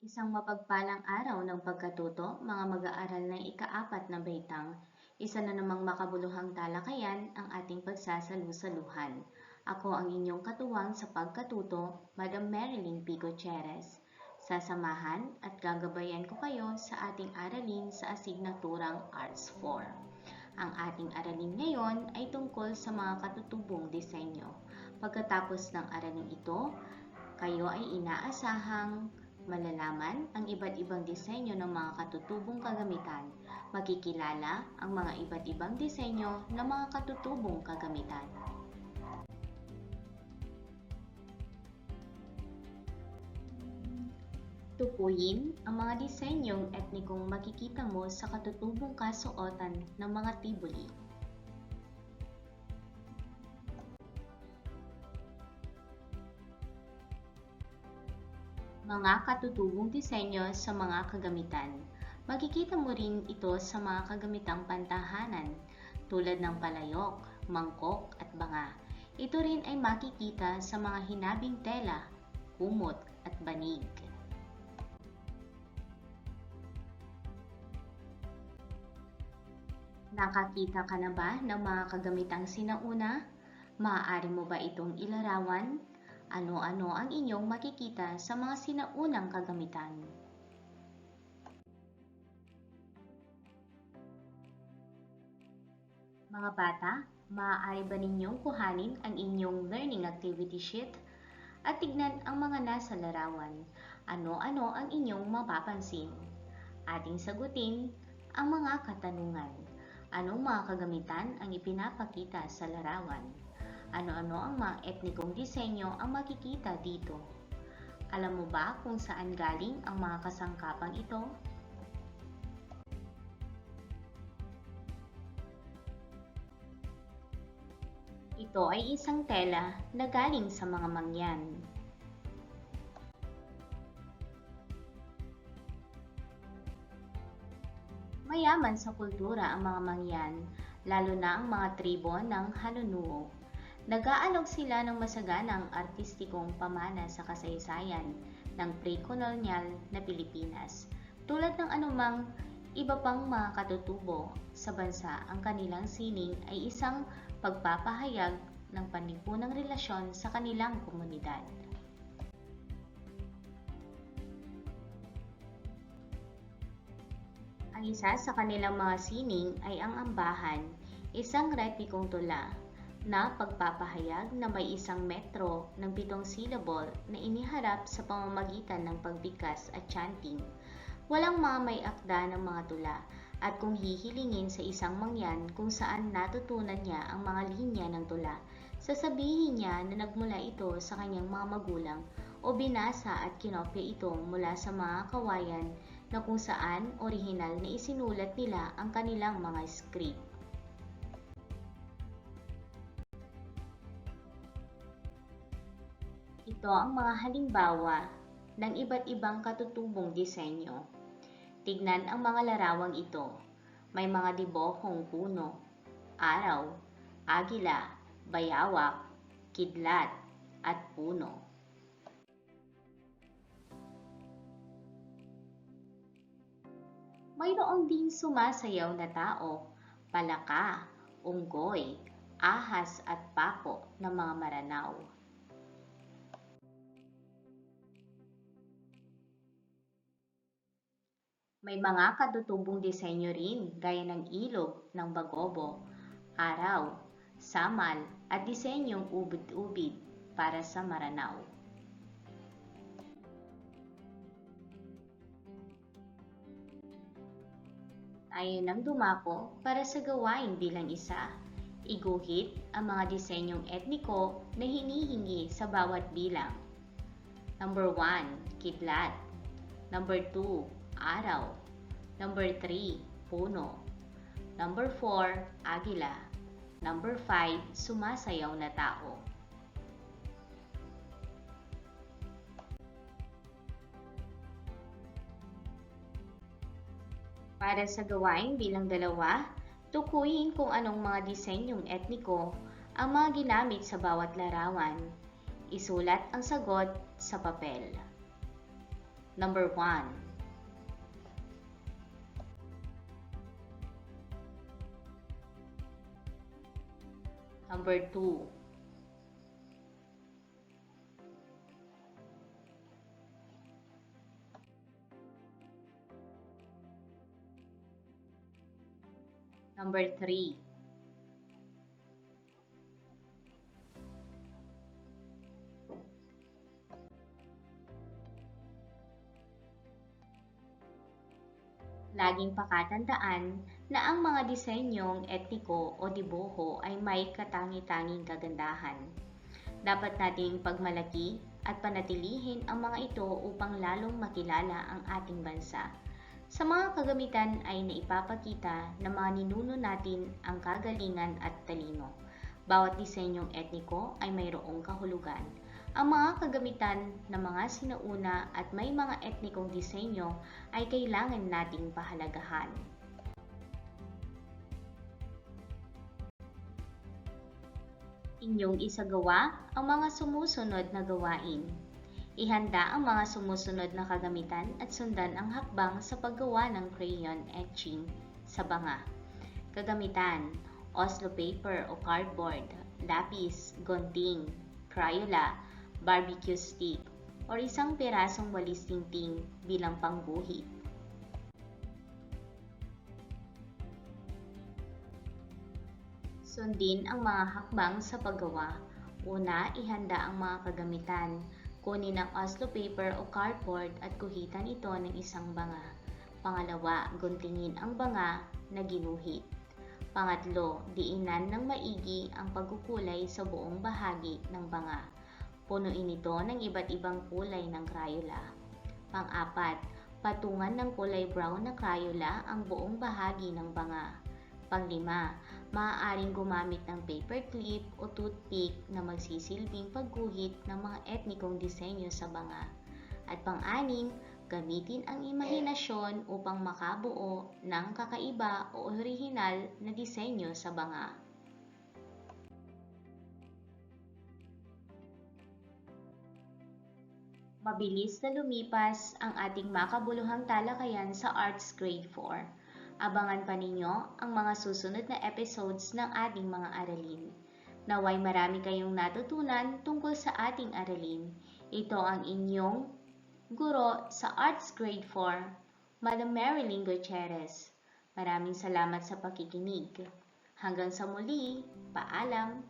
Isang mapagpalang araw ng pagkatuto, mga mag-aaral ng ikaapat na baitang, isa na namang makabuluhang talakayan ang ating pagsasalu-saluhan. Ako ang inyong katuwang sa pagkatuto, Madam Marilyn P. Gutierrez. Sasamahan at gagabayan ko kayo sa ating aralin sa asignaturang Arts 4. Ang ating aralin ngayon ay tungkol sa mga katutubong disenyo. Pagkatapos ng aralin ito, kayo ay inaasahang malalaman ang iba't ibang disenyo ng mga katutubong kagamitan. Makikilala ang mga iba't ibang disenyo ng mga katutubong kagamitan. Tukuyin ang mga disenyong etnikong makikita mo sa katutubong kasuotan ng mga tibuli. Mga katutubong disenyo sa mga kagamitan. Makikita mo rin ito sa mga kagamitang pantahanan tulad ng palayok, mangkok at banga. Ito rin ay makikita sa mga hinabing tela, kumot at banig. Nakakita ka na ba ng mga kagamitang sinauna? Maaari mo ba itong ilarawan? Ano-ano ang inyong makikita sa mga sinaunang kagamitan? Mga bata, maaari ba ninyong kuhanin ang inyong learning activity sheet at tignan ang mga nasa larawan? Ano-ano ang inyong mapapansin? Ating sagutin ang mga katanungan. Anong mga kagamitan ang ipinapakita sa larawan? Ano-ano ang mga etnikong disenyo ang makikita dito? Alam mo ba kung saan galing ang mga kasangkapang ito? Ito ay isang tela na galing sa mga mangyan. Mayaman sa kultura ang mga mangyan, lalo na ang mga tribo ng Hanunuo. Nag-aalok sila ng masaganang artistikong pamana sa kasaysayan ng pre-colonial na Pilipinas. Tulad ng anumang iba pang mga katutubo sa bansa, ang kanilang sining ay isang pagpapahayag ng panipunang relasyon sa kanilang komunidad. Ang isa sa kanilang mga sining ay ang ambahan, isang repikong tula na pagpapahayag na may isang metro ng pitong syllable na iniharap sa pamamagitan ng pagbigkas at chanting. Walang mga may akda ng mga tula at kung hihilingin sa isang mangyan kung saan natutunan niya ang mga linya ng tula, sasabihin niya na nagmula ito sa kanyang mga magulang o binasa at kinopya ito mula sa mga kawayan na kung saan orihinal na isinulat nila ang kanilang mga script. Ito ang mga halimbawa ng iba't ibang katutubong disenyo. Tignan ang mga larawang ito. May mga dibohong puno, araw, agila, bayawak, kidlat, at puno. Mayroong din sumasayaw na tao, palaka, unggoy, ahas at pako ng mga maranaw. May mga katutubong disenyo rin gaya ng ilog ng bagobo, araw, samal at disenyong ubid-ubid para sa maranaw. Tayo nang dumako para sa gawain bilang isa. Iguhit ang mga disenyong etniko na hinihingi sa bawat bilang. Number 1, kidlat. Number 2, araw. Number 3, puno. Number 4, agila. Number 5, sumasayaw na tao. Para sa gawain bilang dalawa, tukuyin kung anong mga disenyong etniko ang mga ginamit sa bawat larawan. Isulat ang sagot sa papel. Number 1. Number 2. Number 3. Laging pakatandaan na ang mga disenyong etniko o dibuho ay may katangi-tanging kagandahan. Dapat nating pagmalaki at panatilihin ang mga ito upang lalong makilala ang ating bansa. Sa mga kagamitan ay naipapakita ng mga ninuno natin ang kagalingan at talino. Bawat disenyong etniko ay mayroong kahulugan. Ang mga kagamitan ng mga sinauna at may mga etnikong disenyo ay kailangan nating pahalagahan. Inyong isagawa ang mga sumusunod na gawain. Ihanda ang mga sumusunod na kagamitan at sundan ang hakbang sa paggawa ng crayon etching sa banga. Kagamitan, Oslo paper o cardboard, lapis, gunting, Crayola, barbecue stick, o isang pirasong walis tingting bilang pangguhit. Sundin ang mga hakbang sa paggawa. Una, ihanda ang mga kagamitan. Kunin ang Oslo paper o cardboard at kuhitan ito ng isang banga. Pangalawa, guntingin ang banga na ginuhit. Pangatlo, diinan ng maigi ang pagkukulay sa buong bahagi ng banga. Punuin ito ng iba't ibang kulay ng Crayola. Pang-apat, patungan ng kulay brown na Crayola ang buong bahagi ng banga. Panglima, maaaring gumamit ng paper clip o toothpick na magsisilbing pagguhit ng mga etnikong disenyo sa banga. At pang-anim, gamitin ang imahinasyon upang makabuo ng kakaiba o orihinal na disenyo sa banga. Mabilis na lumipas ang ating makabuluhang talakayan sa Arts Grade 4. Abangan pa ninyo ang mga susunod na episodes ng ating mga aralin. Naway marami kayong natutunan tungkol sa ating aralin. Ito ang inyong guro sa Arts Grade 4, Madam Marilyn Gutierrez. Maraming salamat sa pakikinig. Hanggang sa muli, paalam!